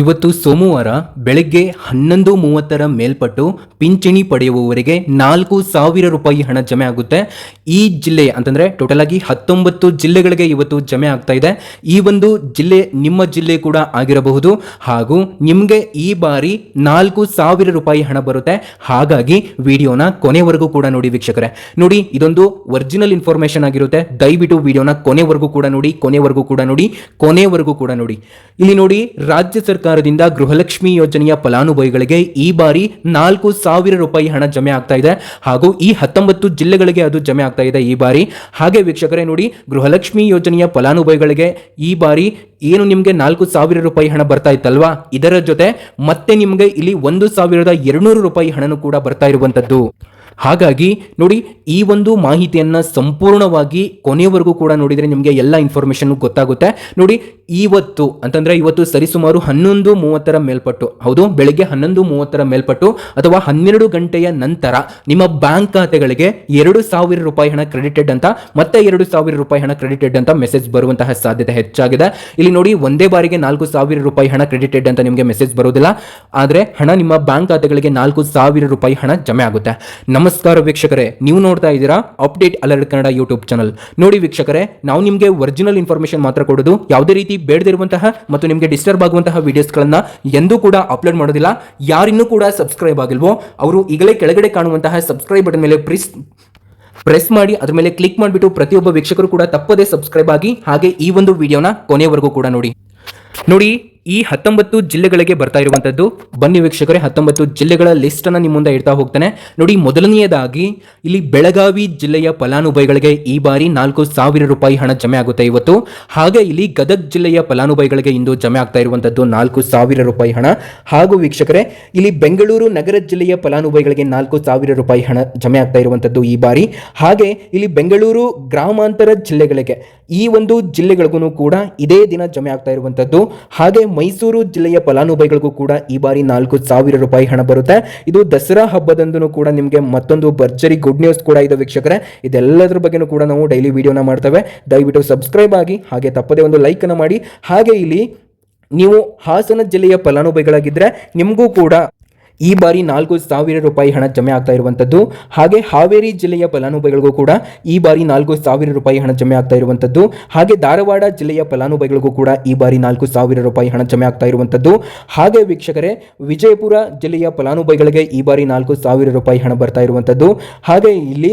ಇವತ್ತು ಸೋಮವಾರ ಬೆಳಗ್ಗೆ ಹನ್ನೊಂದು ಮೂವತ್ತರ ಮೇಲ್ಪಟ್ಟು ಪಿಂಚಣಿ ಪಡೆಯುವವರಿಗೆ ನಾಲ್ಕು ಸಾವಿರ ರೂಪಾಯಿ ಹಣ ಜಮೆ ಆಗುತ್ತೆ. ಈ ಜಿಲ್ಲೆ ಅಂತಂದ್ರೆ ಟೋಟಲ್ ಆಗಿ ಹತ್ತೊಂಬತ್ತು ಜಿಲ್ಲೆಗಳಿಗೆ ಇವತ್ತು ಜಮೆ ಆಗ್ತಾ ಇದೆ. ಈ ಒಂದು ಜಿಲ್ಲೆ ನಿಮ್ಮ ಜಿಲ್ಲೆ ಕೂಡ ಆಗಿರಬಹುದು. ಹಾಗೂ ನಿಮಗೆ ಈ ಬಾರಿ ನಾಲ್ಕು ಸಾವಿರ ರೂಪಾಯಿ ಹಣ ಬರುತ್ತೆ. ಹಾಗಾಗಿ ವಿಡಿಯೋನ ಕೊನೆವರೆಗೂ ಕೂಡ ನೋಡಿ ವೀಕ್ಷಕರೇ. ನೋಡಿ, ಇದೊಂದು ಒರಿಜಿನಲ್ ಇನ್ಫಾರ್ಮೇಶನ್ ಆಗಿರುತ್ತೆ. ದಯವಿಟ್ಟು ವಿಡಿಯೋನ ಕೊನೆವರೆಗೂ ಕೂಡ ನೋಡಿ, ಕೊನೆವರೆಗೂ ಕೂಡ ನೋಡಿ, ಕೊನೆವರೆಗೂ ಕೂಡ ನೋಡಿ. ಇಲ್ಲಿ ನೋಡಿ, ರಾಜ್ಯ ಸರ್ಕಾರದಿಂದ ಗೃಹಲಕ್ಷ್ಮಿ ಯೋಜನೆಯ ಫಲಾನುಭವಿಗಳಿಗೆ ಈ ಬಾರಿ ನಾಲ್ಕು ಸಾವಿರ ರೂಪಾಯಿ ಹಣ ಜಮೆ ಆಗ್ತಾ ಇದೆ. ಹಾಗೂ ಈ ಹತ್ತೊಂಬತ್ತು ಜಿಲ್ಲೆಗಳಿಗೆ ಅದು ಜಮೆ ಆಗ್ತಾ ಇದೆ ಈ ಬಾರಿ. ಹಾಗೆ ವೀಕ್ಷಕರೇ ನೋಡಿ, ಗೃಹಲಕ್ಷ್ಮಿ ಯೋಜನೆಯ ಫಲಾನುಭವಿಗಳಿಗೆ ಈ ಬಾರಿ ಏನು ನಿಮಗೆ ನಾಲ್ಕು ಸಾವಿರ ರೂಪಾಯಿ ಹಣ ಬರ್ತಾ ಇತ್ತಲ್ವಾ? ಇದರ ಜೊತೆ ಮತ್ತೆ ನಿಮಗೆ ಇಲ್ಲಿ ಒಂದು ಸಾವಿರದ ಎರಡುನೂರು ರೂಪಾಯಿ ಹಣನೂ ಕೂಡ ಬರ್ತಾ ಇರುವಂತದ್ದು ಹಾಗಾಗಿ ನೋಡಿ, ಈ ಒಂದು ಮಾಹಿತಿಯನ್ನು ಸಂಪೂರ್ಣವಾಗಿ ಕೊನೆಯವರೆಗೂ ಕೂಡ ನೋಡಿದರೆ ನಿಮಗೆ ಎಲ್ಲ ಇನ್ಫಾರ್ಮೇಷನ್ ಗೊತ್ತಾಗುತ್ತೆ. ನೋಡಿ, ಇವತ್ತು ಅಂತಂದರೆ ಇವತ್ತು ಸರಿಸುಮಾರು ಹನ್ನೊಂದು ಮೂವತ್ತರ ಮೇಲ್ಪಟ್ಟು, ಹೌದು, ಬೆಳಿಗ್ಗೆ ಹನ್ನೊಂದು ಮೂವತ್ತರ ಮೇಲ್ಪಟ್ಟು ಅಥವಾ ಹನ್ನೆರಡು ಗಂಟೆಯ ನಂತರ ನಿಮ್ಮ ಬ್ಯಾಂಕ್ ಖಾತೆಗಳಿಗೆ ಎರಡು ಸಾವಿರ ರೂಪಾಯಿ ಹಣ ಕ್ರೆಡಿಟೆಡ್ ಅಂತ, ಮತ್ತೆ ಎರಡು ಸಾವಿರ ರೂಪಾಯಿ ಹಣ ಕ್ರೆಡಿಟೆಡ್ ಅಂತ ಮೆಸೇಜ್ ಬರುವಂತಹ ಸಾಧ್ಯತೆ ಹೆಚ್ಚಾಗಿದೆ. ಇಲ್ಲಿ ನೋಡಿ, ಒಂದೇ ಬಾರಿಗೆ ನಾಲ್ಕು ಸಾವಿರ ರೂಪಾಯಿ ಹಣ ಕ್ರೆಡಿಟೆಡ್ ಅಂತ ನಿಮಗೆ ಮೆಸೇಜ್ ಬರೋದಿಲ್ಲ ಆದರೆ ಹಣ ನಿಮ್ಮ ಬ್ಯಾಂಕ್ ಖಾತೆಗಳಿಗೆ ನಾಲ್ಕು ಸಾವಿರ ರೂಪಾಯಿ ಹಣ ಜಮೆ ಆಗುತ್ತೆ. ನಮಸ್ಕಾರ ವೀಕ್ಷಕರೇ, ನೀವು ನೋಡ್ತಾ ಇದ್ದೀರಾ update alert Kannada YouTube channel ನೋಡಿ ವೀಕ್ಷಕರೇ, ನಾವು ನಿಮಗೆ ಒರಿಜಿನಲ್ ಇನ್ಫಾರ್ಮೇಶನ್ ಮಾತ್ರ ಕೊಡೋದು, ಯಾವುದೇ ರೀತಿ ಬೇಡದಿರುವಂತಹ ಮತ್ತು ನಿಮಗೆ ಡಿಸ್ಟರ್ಬ್ ಆಗುವಂತಹ ವಿಡಿಯೋಸ್ಗಳನ್ನ ಎಂದೂ ಕೂಡ ಅಪ್ಲೋಡ್ ಮಾಡೋದಿಲ್ಲ. ಯಾರಿನ್ನೂ ಕೂಡ ಸಬ್ಸ್ಕ್ರೈಬ್ ಆಗಿಲ್ವೋ, ಅವರು ಈಗಲೇ ಕೆಳಗಡೆ ಕಾಣುವಂತಹ ಸಬ್ಸ್ಕ್ರೈಬ್ ಬಟನ್ ಮೇಲೆ ಪ್ರಿಸ್ ಪ್ರೆಸ್ ಮಾಡಿ, ಅದರ ಮೇಲೆ ಕ್ಲಿಕ್ ಮಾಡಿಬಿಟ್ಟು ಪ್ರತಿಯೊಬ್ಬ ವೀಕ್ಷಕರು ಕೂಡ ತಪ್ಪದೇ ಸಬ್ಸ್ಕ್ರೈಬ್ ಆಗಿ, ಹಾಗೆ ಈ ಒಂದು ವಿಡಿಯೋನ ಕೊನೆವರೆಗೂ ಕೂಡ ನೋಡಿ. ನೋಡಿ, ಈ ಹತ್ತೊಂಬತ್ತು ಜಿಲ್ಲೆಗಳಿಗೆ ಬರ್ತಾ ಇರುವಂತದ್ದು, ಬನ್ನಿ ವೀಕ್ಷಕರೇ, ಹತ್ತೊಂಬತ್ತು ಜಿಲ್ಲೆಗಳ ಲಿಸ್ಟ್ ಅನ್ನ ನಿಮ್ಮ ಮುಂದೆ ಇಡ್ತಾ ಹೋಗ್ತಾನೆ. ನೋಡಿ, ಮೊದಲನೆಯದಾಗಿ, ಇಲ್ಲಿ ಬೆಳಗಾವಿ ಜಿಲ್ಲೆಯ ಫಲಾನುಭವಿಗಳಿಗೆ ಈ ಬಾರಿ ನಾಲ್ಕು ಸಾವಿರ ರೂಪಾಯಿ ಹಣ ಜಮೆ ಆಗುತ್ತೆ ಇವತ್ತು. ಹಾಗೆ ಇಲ್ಲಿ ಗದಗ್ ಜಿಲ್ಲೆಯ ಫಲಾನುಭವಿಗಳಿಗೆ ಇಂದು ಜಮೆ ಆಗ್ತಾ ಇರುವಂತದ್ದು ನಾಲ್ಕು ಸಾವಿರ ರೂಪಾಯಿ ಹಣ. ಹಾಗೂ ವೀಕ್ಷಕರೇ, ಇಲ್ಲಿ ಬೆಂಗಳೂರು ನಗರ ಜಿಲ್ಲೆಯ ಫಲಾನುಭವಿಗಳಿಗೆ ನಾಲ್ಕು ಸಾವಿರ ರೂಪಾಯಿ ಹಣ ಜಮೆ ಆಗ್ತಾ ಇರುವಂತದ್ದು ಈ ಬಾರಿ. ಹಾಗೆ ಇಲ್ಲಿ ಬೆಂಗಳೂರು ಗ್ರಾಮಾಂತರ ಜಿಲ್ಲೆಗಳಿಗೆ, ಈ ಒಂದು ಜಿಲ್ಲೆಗಳಿಗೂ ಕೂಡ ಇದೇ ದಿನ ಜಮೆ ಆಗ್ತಾ ಇರುವಂತದ್ದು. ಹಾಗೆ ಮೈಸೂರು ಜಿಲ್ಲೆಯ ಫಲಾನುಭವಿಗಳಿಗೂ ಕೂಡ ಈ ಬಾರಿ ನಾಲ್ಕು ಸಾವಿರ ರೂಪಾಯಿ ಹಣ ಬರುತ್ತೆ. ಇದು ದಸರಾ ಹಬ್ಬದಂದು ಕೂಡ ನಿಮಗೆ ಮತ್ತೊಂದು ಭರ್ಜರಿ ಗುಡ್ ನ್ಯೂಸ್ ಕೂಡ ಇದೆ ವೀಕ್ಷಕರೇ. ಇದೆಲ್ಲದರ ಬಗ್ಗೆನೂ ಕೂಡ ನಾವು ಡೈಲಿ ವಿಡಿಯೋನ ಮಾಡ್ತೇವೆ. ದಯವಿಟ್ಟು ಸಬ್ಸ್ಕ್ರೈಬ್ ಆಗಿ, ಹಾಗೆ ತಪ್ಪದೇ ಒಂದು ಲೈಕನ್ನು ಮಾಡಿ. ಹಾಗೆ ಇಲ್ಲಿ ನೀವು ಹಾಸನ ಜಿಲ್ಲೆಯ ಫಲಾನುಭವಿಗಳಾಗಿದ್ದರೆ ನಿಮಗೂ ಕೂಡ ಈ ಬಾರಿ ನಾಲ್ಕು ಸಾವಿರ ರೂಪಾಯಿ ಹಣ ಜಮೆ ಆಗ್ತಾ ಇರುವಂಥದ್ದು. ಹಾಗೆ ಹಾವೇರಿ ಜಿಲ್ಲೆಯ ಫಲಾನುಭವಿಗಳಿಗೂ ಕೂಡ ಈ ಬಾರಿ ನಾಲ್ಕು ಸಾವಿರ ರೂಪಾಯಿ ಹಣ ಜಮೆ ಆಗ್ತಾ ಇರುವಂಥದ್ದು. ಹಾಗೆ ಧಾರವಾಡ ಜಿಲ್ಲೆಯ ಫಲಾನುಭವಿಗಳಿಗೂ ಕೂಡ ಈ ಬಾರಿ ನಾಲ್ಕು ಸಾವಿರ ರೂಪಾಯಿ ಹಣ ಜಮೆ ಆಗ್ತಾ ಇರುವಂಥದ್ದು. ಹಾಗೆ ವೀಕ್ಷಕರೇ, ವಿಜಯಪುರ ಜಿಲ್ಲೆಯ ಫಲಾನುಭವಿಗಳಿಗೆ ಈ ಬಾರಿ ನಾಲ್ಕು ಸಾವಿರ ರೂಪಾಯಿ ಹಣ ಬರ್ತಾ ಇರುವಂಥದ್ದು. ಹಾಗೆ ಇಲ್ಲಿ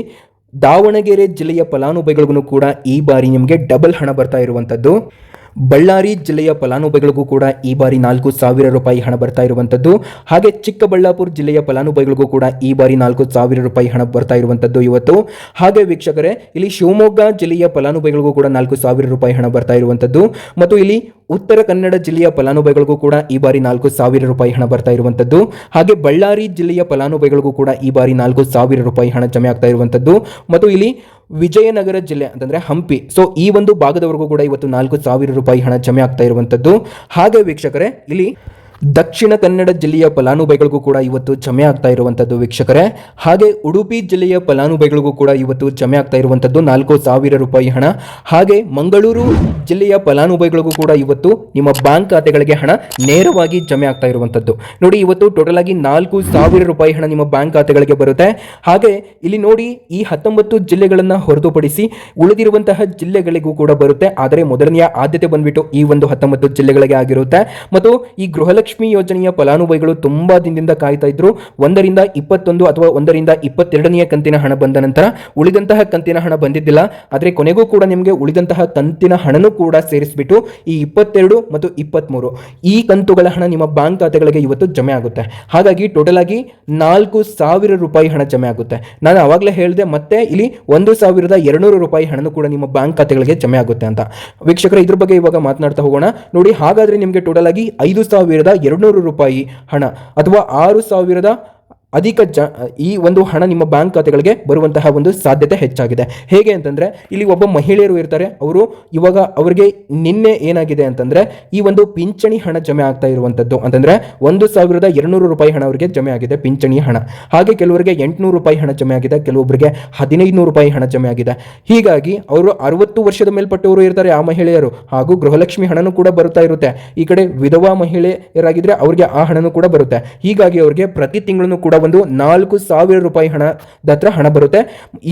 ದಾವಣಗೆರೆ ಜಿಲ್ಲೆಯ ಫಲಾನುಭವಿಗಳಿಗೂ ಕೂಡ ಈ ಬಾರಿ ನಿಮಗೆ ಡಬಲ್ ಹಣ ಬರ್ತಾ ಇರುವಂಥದ್ದು. ಬಳ್ಳಾರಿ ಜಿಲ್ಲೆಯ ಫಲಾನುಭವಿಗಳಿಗೂ ಕೂಡ ಈ ಬಾರಿ ನಾಲ್ಕು ಸಾವಿರ ರೂಪಾಯಿ ಹಣ ಬರ್ತಾ ಇರುವಂಥದ್ದು. ಹಾಗೆ ಚಿಕ್ಕಬಳ್ಳಾಪುರ ಜಿಲ್ಲೆಯ ಫಲಾನುಭವಿಗಳಿಗೂ ಕೂಡ ಈ ಬಾರಿ ನಾಲ್ಕು ಸಾವಿರ ರೂಪಾಯಿ ಹಣ ಬರ್ತಾ ಇರುವಂಥದ್ದು ಇವತ್ತು. ಹಾಗೆ ವೀಕ್ಷಕರೇ, ಇಲ್ಲಿ ಶಿವಮೊಗ್ಗ ಜಿಲ್ಲೆಯ ಫಲಾನುಭವಿಗಳಿಗೂ ಕೂಡ ನಾಲ್ಕು ಸಾವಿರ ರೂಪಾಯಿ ಹಣ ಬರ್ತಾ ಇರುವಂಥದ್ದು. ಮತ್ತು ಇಲ್ಲಿ ಉತ್ತರ ಕನ್ನಡ ಜಿಲ್ಲೆಯ ಫಲಾನುಭವಿಗಳಿಗೂ ಕೂಡ ಈ ಬಾರಿ ನಾಲ್ಕು ಸಾವಿರ ರೂಪಾಯಿ ಹಣ ಬರ್ತಾ ಇರುವಂಥದ್ದು. ಹಾಗೆ ಬಳ್ಳಾರಿ ಜಿಲ್ಲೆಯ ಫಲಾನುಭವಿಗಳಿಗೂ ಕೂಡ ಈ ಬಾರಿ ನಾಲ್ಕು ಸಾವಿರ ರೂಪಾಯಿ ಹಣ ಜಮೆ ಆಗ್ತಾ ಇರುವಂಥದ್ದು. ಮತ್ತು ಇಲ್ಲಿ ವಿಜಯನಗರ ಜಿಲ್ಲೆ ಅಂತಂದ್ರೆ ಹಂಪಿ. ಸೊ ಈ ಒಂದು ಭಾಗದವರೆಗೂ ಕೂಡ ಇವತ್ತು ನಾಲ್ಕು ಸಾವಿರ ರೂಪಾಯಿ ಹಣ ಜಮೆ ಆಗ್ತಾ ಇರುವಂಥದ್ದು ಹಾಗೆ ವೀಕ್ಷಕರೇ, ಇಲ್ಲಿ ದಕ್ಷಿಣ ಕನ್ನಡ ಜಿಲ್ಲೆಯ ಫಲಾನುಭವಿಗಳಿಗೂ ಕೂಡ ಇವತ್ತು ಜಮೆ ಆಗ್ತಾ ಇರುವಂಥದ್ದು ವೀಕ್ಷಕರೇ. ಹಾಗೆ ಉಡುಪಿ ಜಿಲ್ಲೆಯ ಫಲಾನುಭವಿಗಳಿಗೂ ಕೂಡ ಇವತ್ತು ಜಮೆ ಆಗ್ತಾ ಇರುವಂಥದ್ದು ನಾಲ್ಕು ಸಾವಿರ ರೂಪಾಯಿ ಹಣ. ಹಾಗೆ ಮಂಗಳೂರು ಜಿಲ್ಲೆಯ ಫಲಾನುಭವಿಗಳಿಗೂ ಕೂಡ ಇವತ್ತು ನಿಮ್ಮ ಬ್ಯಾಂಕ್ ಖಾತೆಗಳಿಗೆ ಹಣ ನೇರವಾಗಿ ಜಮೆ ಆಗ್ತಾ ಇರುವಂಥದ್ದು ನೋಡಿ, ಇವತ್ತು ಟೋಟಲ್ ಆಗಿ ನಾಲ್ಕು ಸಾವಿರ ರೂಪಾಯಿ ಹಣ ನಿಮ್ಮ ಬ್ಯಾಂಕ್ ಖಾತೆಗಳಿಗೆ ಬರುತ್ತೆ. ಹಾಗೆ ಇಲ್ಲಿ ನೋಡಿ, ಈ ಹತ್ತೊಂಬತ್ತು ಜಿಲ್ಲೆಗಳನ್ನು ಹೊರತುಪಡಿಸಿ ಉಳಿದಿರುವಂತಹ ಜಿಲ್ಲೆಗಳಿಗೂ ಕೂಡ ಬರುತ್ತೆ. ಆದರೆ, ಮೊದಲನೆಯ ಆದ್ಯತೆ ಬಂದ್ಬಿಟ್ಟು ಈ ಒಂದು ಹತ್ತೊಂಬತ್ತು ಜಿಲ್ಲೆಗಳಿಗೆ ಆಗಿರುತ್ತೆ. ಮತ್ತು ಈ ಗೃಹಲಕ್ಷ್ಮಿ ಯೋಜನೆಯ ಫಲಾನುಭವಿಗಳು ತುಂಬಾ ದಿನದಿಂದ ಕಾಯ್ತಾ ಇದ್ರು. ಒಂದರಿಂದ ಇಪ್ಪತ್ತೊಂದು ಅಥವಾ ಒಂದರಿಂದ ಇಪ್ಪತ್ತೆರಡನೆಯ ಕಂತಿನ ಹಣ ಬಂದ ನಂತರ ಉಳಿದಂತಹ ಕಂತಿನ ಹಣ ಬಂದಿದ್ದಿಲ್ಲ. ಆದರೆ ಕೊನೆಗೂ ಕೂಡ ನಿಮಗೆ ಉಳಿದಂತಹ ಕಂತಿನ ಹಣನೂ ಕೂಡ ಸೇರಿಸಿಬಿಟ್ಟು ಈ ಇಪ್ಪತ್ತೆರಡು ಮತ್ತು ಇಪ್ಪತ್ತ್ಮೂರು ಈ ಕಂತುಗಳ ಹಣ ನಿಮ್ಮ ಬ್ಯಾಂಕ್ ಖಾತೆಗಳಿಗೆ ಇವತ್ತು ಜಮೆ ಆಗುತ್ತೆ. ಹಾಗಾಗಿ ಟೋಟಲ್ ಆಗಿ ನಾಲ್ಕು ಸಾವಿರ ರೂಪಾಯಿ ಹಣ ಜಮೆ ಆಗುತ್ತೆ. ನಾನು ಆವಾಗಲೇ ಹೇಳಿದೆ, ಮತ್ತೆ ಇಲ್ಲಿ ಒಂದು ಸಾವಿರದ ಎರಡುನೂರು ರೂಪಾಯಿ ಹಣನೂ ಕೂಡ ನಿಮ್ಮ ಬ್ಯಾಂಕ್ ಖಾತೆಗಳಿಗೆ ಜಮೆ ಆಗುತ್ತೆ ಅಂತ. ವೀಕ್ಷಕರ, ಇದ್ರ ಬಗ್ಗೆ ಇವಾಗ ಮಾತನಾಡ್ತಾ ಹೋಗೋಣ. ನೋಡಿ, ಹಾಗಾದ್ರೆ ನಿಮಗೆ ಟೋಟಲ್ ಆಗಿ ಐದು ಸಾವಿರದ ಎರಡುನೂರು ರೂಪಾಯಿ ಹಣ ಅಥವಾ ಆರು ಸಾವಿರದ ಅಧಿಕ ಜ, ಈ ಒಂದು ಹಣ ನಿಮ್ಮ ಬ್ಯಾಂಕ್ ಖಾತೆಗಳಿಗೆ ಬರುವಂತಹ ಒಂದು ಸಾಧ್ಯತೆ ಹೆಚ್ಚಾಗಿದೆ. ಹೇಗೆ ಅಂತಂದರೆ, ಇಲ್ಲಿ ಒಬ್ಬ ಮಹಿಳೆಯರು ಇರ್ತಾರೆ. ಅವರು ಇವಾಗ ಅವರಿಗೆ ನಿನ್ನೆ ಏನಾಗಿದೆ ಅಂತಂದರೆ, ಈ ಒಂದು ಪಿಂಚಣಿ ಹಣ ಜಮೆ ಆಗ್ತಾ ಇರುವಂಥದ್ದು ಅಂತಂದರೆ, ಒಂದು ಸಾವಿರದ ಎರಡ್ನೂರು ರೂಪಾಯಿ ಹಣ ಅವರಿಗೆ ಜಮೆ ಆಗಿದೆ ಪಿಂಚಣಿ ಹಣ. ಹಾಗೆ ಕೆಲವರಿಗೆ ಎಂಟುನೂರು ರೂಪಾಯಿ ಹಣ ಜಮೆ ಆಗಿದೆ ಕೆಲವೊಬ್ಬರಿಗೆ ಹದಿನೈದು ರೂಪಾಯಿ ಹಣ ಜಮೆ ಆಗಿದೆ. ಹೀಗಾಗಿ, ಅವರು ಅರವತ್ತು ವರ್ಷದ ಮೇಲ್ಪಟ್ಟವರು ಇರ್ತಾರೆ ಆ ಮಹಿಳೆಯರು. ಹಾಗೂ ಗೃಹಲಕ್ಷ್ಮಿ ಹಣನೂ ಕೂಡ ಬರುತ್ತಾ ಇರುತ್ತೆ. ಈ ಕಡೆ ವಿಧವಾ ಮಹಿಳೆಯರಾಗಿದ್ದರೆ ಅವರಿಗೆ ಆ ಹಣನೂ ಕೂಡ ಬರುತ್ತೆ. ಹೀಗಾಗಿ ಅವರಿಗೆ ಪ್ರತಿ ತಿಂಗಳು ಕೂಡ ಒಂದು ನಾಲ್ಕು ಸಾವಿರ ರೂಪಾಯಿ ಹಣದ ಹತ್ರ ಹಣ ಬರುತ್ತೆ.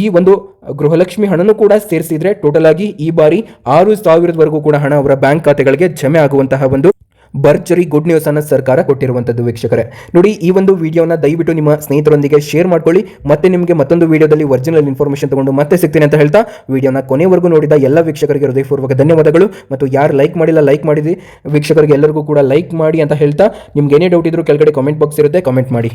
ಈ ಒಂದು ಗೃಹಲಕ್ಷ್ಮಿ ಹಣನೂ ಕೂಡ ಸೇರಿಸಿದ್ರೆ ಟೋಟಲ್ ಆಗಿ ಈ ಬಾರಿ ಆರು ಸಾವಿರದವರೆಗೂ ಕೂಡ ಹಣ ಅವರ ಬ್ಯಾಂಕ್ ಖಾತೆಗಳಿಗೆ ಜಮೆ ಆಗುವಂತಹ ಒಂದು ಭರ್ಜರಿ ಗುಡ್ ನ್ಯೂಸ್ ಅನ್ನ ಸರ್ಕಾರ ಕೊಟ್ಟಿರುವಂತದ್ದು ವೀಕ್ಷಕರೇ. ನೋಡಿ, ಈ ಒಂದು ವಿಡಿಯೋನ ದಯವಿಟ್ಟು ನಿಮ್ಮ ಸ್ನೇಹಿತರೊಂದಿಗೆ ಶೇರ್ ಮಾಡ್ಕೊಳ್ಳಿ. ಮತ್ತೆ ನಿಮಗೆ ಮತ್ತೊಂದು ವಿಡಿಯೋದಲ್ಲಿ ಒರಿಜಿನಲ್ ಇನ್ಫಾರ್ಮೇಷನ್ ತಗೊಂಡು ಮತ್ತೆ ಸಿಗ್ತೀನಿ ಅಂತ ಹೇಳ್ತಾ ವಿಡಿಯೋನ ಕೊನೆವರೆಗೂ ನೋಡಿದ ಎಲ್ಲ ವೀಕ್ಷಕರಿಗೆ ಹೃದಯಪೂರ್ವಕ ಧನ್ಯವಾದಗಳು. ಮತ್ತು ಯಾರು ಲೈಕ್ ಮಾಡಿಲ್ಲ ಲೈಕ್ ಮಾಡಿದಿ ವೀಕ್ಷಕರಿಗೆ ಎಲ್ಲರಿಗೂ ಕೂಡ ಲೈಕ್ ಮಾಡಿ ಅಂತ ಹೇಳ್ತಾ ನಿಮ್ಗೆ ಏನೇ ಡೌಟ್ ಇದ್ರೂ ಕೆಳಗಡೆ ಕಾಮೆಂಟ್ ಬಾಕ್ಸ್ ಇರುತ್ತೆ ಕಾಮೆಂಟ್ ಮಾಡಿ.